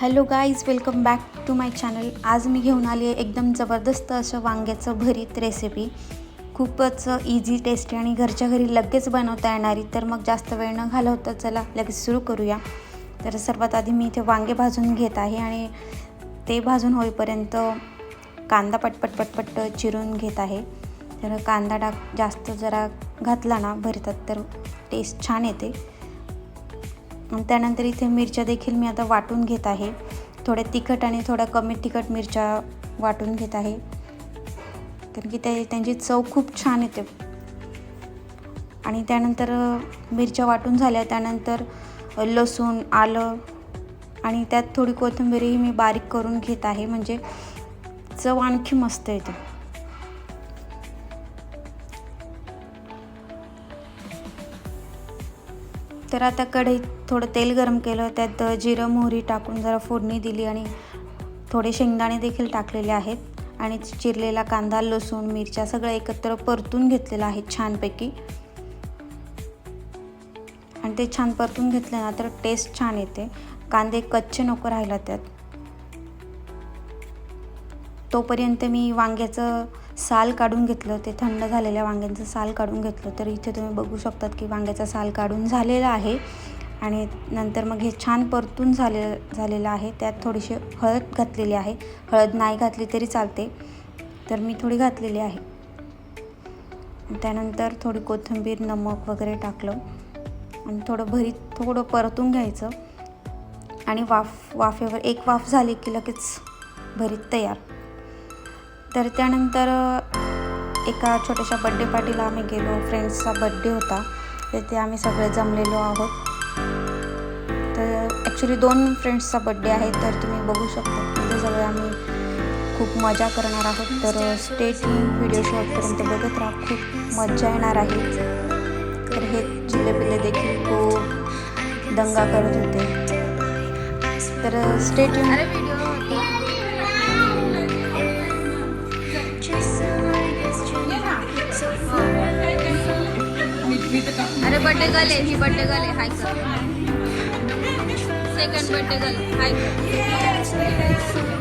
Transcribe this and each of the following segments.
Hello guys welcome back to my channel. आज मी घेऊन आली आहे एकदम जबरदस्त असं वांग्याचं भरीत रेसिपी खूपच इझी टेस्टी आणि घरच्या घरी लगेच बनवता येणारी. तर मग जास्त वेळ न घालवता चला लगेच सुरू करूया. तर सर्वात आधी मी इथे वांगे भाजून घेत आहे आणि ते भाजून होईपर्यंत कांदा पटपट पटपट चिरून घेत आहे. तर कांदा डाक जास्त जरा घातला ना भरतात तर टेस्ट छान येते. त्यानंतर इथे मिरच्या देखील मी आता वाटून घेत आहे. थोड्या तिखट आणि थोड्या कमी तिखट मिरच्या वाटून घेत आहे. कारण की ते त्यांची चव खूप छान येते. आणि त्यानंतर मिरच्या वाटून झाल्या. त्यानंतर लसूण आलं आणि त्यात थोडी कोथिंबीरही मी बारीक करून घेत आहे. म्हणजे चव आणखी मस्त येते. तर आता कढईत थोडं तेल गरम केलं त्यात जिरं मोहरी टाकून जरा फोडणी दिली आणि थोडे शेंगदाणे देखील टाकलेले आहेत. आणि चिरलेला कांदा लसूण मिरच्या सगळं एकत्र परतून घेतलेलं आहे छानपैकी. आणि ते छान परतून घेतलं ना तर टेस्ट छान येते. कांदे कच्चे नको राहिला त्यात. तोपर्यंत मी वांग्याचं साल काढून घेतलं. ते थंड झालेल्या वांग्यांचं साल काढून घेतलं. तर इथे तुम्ही बघू शकतात की वांग्याचा साल काढून झालेला आहे. आणि नंतर मग हे छान परतून झाले झालेलं आहे. त्यात थोडीशी हळद घातलेली आहे. हळद नाही घातली तरी चालते. तर मी थोडी घातलेली आहे. त्यानंतर थोडी कोथिंबीर नमक वगैरे टाकलं. आणि थोडं भरीत थोडं परतून घ्यायचं. आणि वाफ वाफेवर एक वाफ झाली की लगेच भरीत तयार. तर त्यानंतर एका छोट्याशा बड्डे पार्टीला आम्ही गेलो. फ्रेंड्सचा बड्डे होता. तिथे आम्ही सगळे जमलेलो आहोत. तर ॲक्च्युली दोन फ्रेंड्सचा बड्डे आहे तर तुम्ही बघू शकता. तिथे सगळे आम्ही खूप मजा करणार आहोत. तर स्टेट व्हिडिओ शॉटपर्यंत बघत राहा. खूप मजा येणार आहे. तर हे जिल्लेबिल्ले देखील खूप दंगा करत होते. तर स्टेट अरे बड्डे गले बर्थडे ही बर्थडे गले हाय कर सेकंड बर्थडे गले हाय कर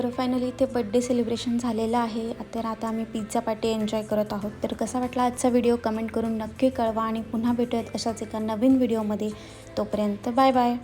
तर फायनली इथे बड्डे सेलिब्रेशन झालेलं आहे. तर आता आम्ही पिझ्झा पार्टी एन्जॉय करत आहोत. तर कसा वाटला आजचा व्हिडिओ कमेंट करून नक्की कळवा आणि पुन्हा भेटूयात अशाच एका नवीन व्हिडिओमध्ये तोपर्यंत बाय बाय